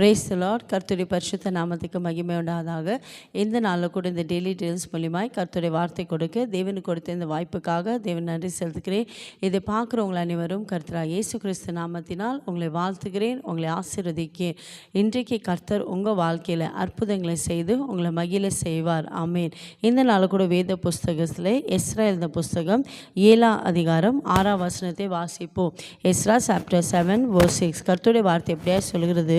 Brace Lord கர்த்துடைய பரிசுத்த நாமத்துக்கு மகிமை உண்டாதாக இந்த நாளில் கூட இந்த டெய்லி டீல்ஸ் மூலியமாய் கர்த்துடைய வார்த்தை கொடுக்க தேவனுக்கு கொடுத்த இந்த வாய்ப்புக்காக தேவன் நன்றி செலுத்துகிறேன். இதை பார்க்குறவங்க அனைவரும் கர்த்தரா இயேசு கிறிஸ்து நாமத்தினால் உங்களை வாழ்த்துகிறேன் உங்களை ஆசீர்வதிக்கிறேன். இன்றைக்கு கர்த்தர் உங்கள் வாழ்க்கையில் அற்புதங்களை செய்து உங்களை மகிழ செய்வார். ஆமேன். இந்த நாளில் கூட வேத புஸ்தகத்தில் எஸ்ரா எழுந்த புஸ்தகம் ஏழாம் அதிகாரம் ஆறாம் வசனத்தை வாசிப்போம். Ezra chapter seven O six கர்த்துடைய வார்த்தை எப்படியா சொல்கிறது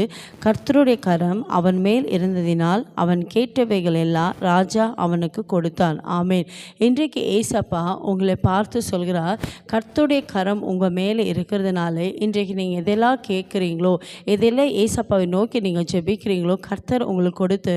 கர்த்தருடைய கரம் அவன் மேல் இருந்ததினால் அவன் கேட்டவைகள் எல்லாம் ராஜா அவனுக்கு கொடுத்தான். ஆமேன். இன்றைக்கு ஏசப்பா உங்களை பார்த்து சொல்கிறார் கர்த்தருடைய கரம் உங்கள் மேலே இருக்கிறதுனால இன்றைக்கு நீங்கள் எதெல்லாம் கேட்குறீங்களோ எதெல்லாம் ஏசப்பாவை நோக்கி நீங்கள் ஜெபிக்கிறீங்களோ கர்த்தர் உங்களுக்கு கொடுத்து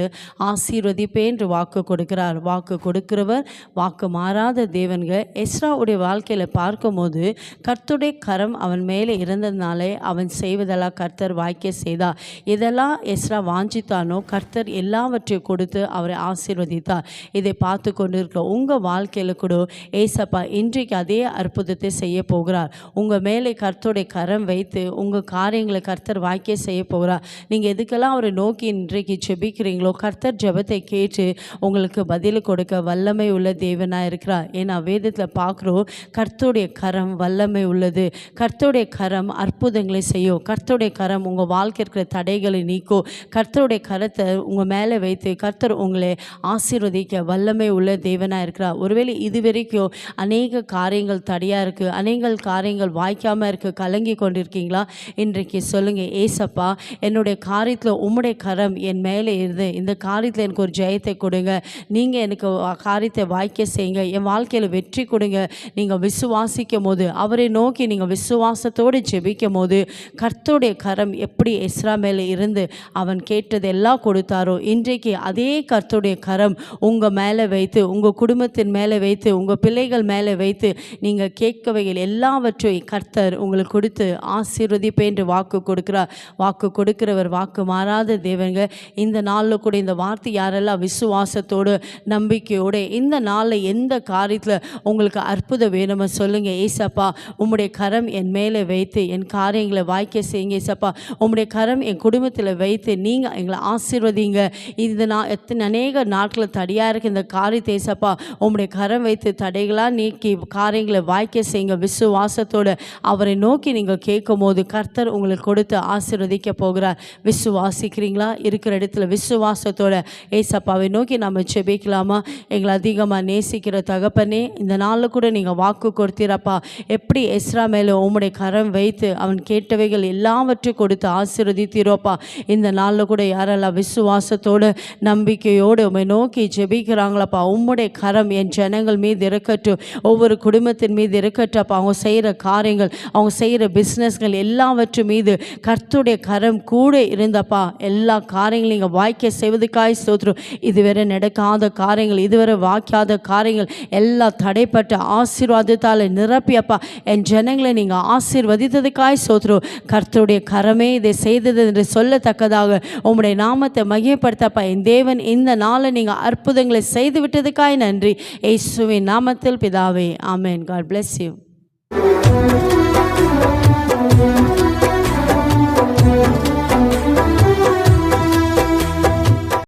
ஆசீர்வதிப்பே என்று வாக்கு கொடுக்கிறார். வாக்கு கொடுக்கிறவர் வாக்கு மாறாத தேவன்க எஸ்ராவுடைய வாழ்க்கையில் பார்க்கும்போது கர்த்தருடைய கரம் அவன் மேலே இருந்ததுனாலே அவன் செய்வதெல்லாம் கர்த்தர் வாய்க்க செய்தார். எதெல்லாம் எஸ்ரா வாஞ்சித்தானோ? கர்த்தர் எல்லாவற்றையும் கொடுத்து அவரை ஆசீர்வதித்தார். இதை பார்த்து கொண்டு இருக்கிற உங்கள் வாழ்க்கையில் கூட ஏசப்பா இன்றைக்கு அதே அற்புதத்தை செய்ய போகிறார். உங்கள் மேலே கர்த்தருடைய கரம் வைத்து உங்கள் காரியங்களை கர்த்தர் வாய்க்க செய்ய போகிறார். நீங்கள் எதுக்கெல்லாம் அவரை நோக்கி இன்றைக்கு ஜெபிக்கிறீங்களோ கர்த்தர் ஜெபத்தை கேட்டு உங்களுக்கு பதில் கொடுக்க வல்லமை உள்ள தேவனாக இருக்கிறார். ஏன்னா வேதத்தில் பார்க்குறோம் கர்த்தருடைய கரம் வல்லமை உள்ளது. கர்த்தருடைய கரம் அற்புதங்களை செய்யும். கர்த்தருடைய கரம் உங்கள் வாழ்க்கை இருக்கிற தடைகள் நீக்கும் கர்த்தருடைய கரத்தை உங்கள் மேலே வைத்து கர்த்தர் உங்களை ஆசீர்வதிக்க வல்லமை உள்ள தேவனாக இருக்கிறார். ஒருவேளை இது வரைக்கும் அநேக காரியங்கள் தடையாக இருக்குது அநேக காரியங்கள் வாய்க்காமல் இருக்குது கலங்கி கொண்டிருக்கீங்களா? இன்றைக்கு சொல்லுங்கள் ஏசப்பா என்னுடைய காரியத்தில் உம்முடைய கரம் என் மேலே இருந்து இந்த காரியத்தில் எனக்கு ஒரு ஜெயத்தை கொடுங்க. நீங்கள் எனக்கு காரியத்தை வாய்க்க செய்யுங்க என் வாழ்க்கையில் வெற்றி கொடுங்க. நீங்கள் விசுவாசிக்கும் போது அவரை நோக்கி நீங்கள் விசுவாசத்தோடு ஜெபிக்கும் போது கர்த்தருடைய கரம் எப்படி எஸ்ரா மேலே இருந்து அவன் கேட்டது எல்லாம் கொடுத்தாரோ? இன்றைக்கு அதே கர்த்துடைய கரம் உங்கள் மேலே வைத்து உங்கள் குடும்பத்தின் மேலே வைத்து உங்கள் பிள்ளைகள் மேலே வைத்து நீங்கள் கேட்கவைகள் எல்லாவற்றையும் கர்த்தர் உங்களுக்கு கொடுத்து ஆசீர்வதிப்பேன் என்று வாக்கு கொடுக்கிறார். வாக்கு கொடுக்கிறவர் வாக்கு மாறாத தேவங்க இந்த நாளில் கூட இந்த வார்த்தை யாரெல்லாம் விசுவாசத்தோடு நம்பிக்கையோடு இந்த நாளில் எந்த காரியத்தில் உங்களுக்கு அற்புதம் வேணுமோ சொல்லுங்கள் ஏசப்பா உம்முடைய கரம் என் மேலே வைத்து என் காரியங்களை வாய்க்க செய்யுங்க ஏசப்பா. உம்முடைய கரம் என் குடும்பத்தை குடும்பத்தில் வைத்து நீங்கள் எங்களை ஆசீர்வதிங்க. இது நான் எத்தனை அநேக நாட்களில் தடையாக இருக்க இந்த காரியத்தை ஏசப்பா உங்களுடைய கரம் வைத்து தடைகளாக நீக்கி காரியங்களை வாய்க்க செய்யுங்க. விசுவாசத்தோடு அவரை நோக்கி நீங்கள் கேட்கும் போது கர்த்தர் உங்களுக்கு கொடுத்து ஆசீர்வதிக்க போகிறார். விசுவாசிக்கிறீங்களா? இருக்கிற இடத்துல விசுவாசத்தோட ஏசப்பாவை நோக்கி நம்ம செபிக்கலாமா எங்களை அதிகமாக நேசிக்கிற தகப்பனே இந்த நாளில் கூட நீங்கள் வாக்கு கொடுத்தீரப்பா. எப்படி எஸ்ரா மேலே உம்முடைய கரம் வைத்து அவன் கேட்டவைகள் எல்லாவற்றையும் கொடுத்து ஆசீர்வதித்தீரோப்பா. இந்த நாளில் கூட யாரெல்லாம் விசுவாசத்தோடு நம்பிக்கையோடு உம்மை நோக்கி ஜெபிக்கிறாங்களப்பா உம்முடைய கரம் என் ஜனங்கள் மீது இருக்கட்டும். ஒவ்வொரு குடும்பத்தின் மீது இருக்கட்டப்பா அவங்க செய்கிற காரியங்கள் அவங்க செய்கிற பிஸ்னஸ்கள் எல்லாவற்றும் மீது கர்த்துடைய கரம் கூட இருந்தப்பா. எல்லா காரியங்களையும் நீங்கள் வாய்க்க செய்வதுக்காய் ஸ்தோத்திரம். இதுவரை நடக்காத காரியங்கள் இதுவரை வாய்க்காத காரியங்கள் எல்லாம் தடைப்பட்ட ஆசீர்வாதத்தால் நிரப்பியப்பா. என் ஜனங்களை நீங்கள் ஆசீர்வதித்ததுக்காய் ஸ்தோத்திரம். கர்த்தருடைய கரமே இதை செய்தது என்று சொல்ல சொல்லத்தக்கதாக. உம்முடைய நாமத்தை மகிமைப்படுத்தப்பா. என் தேவன் இந்த நாளை நீங்கள் அற்புதங்களை செய்து விட்டதுக்காய் நன்றி. ஏசுவின் நாமத்தில் பிதாவே. ஆமேன். God bless you.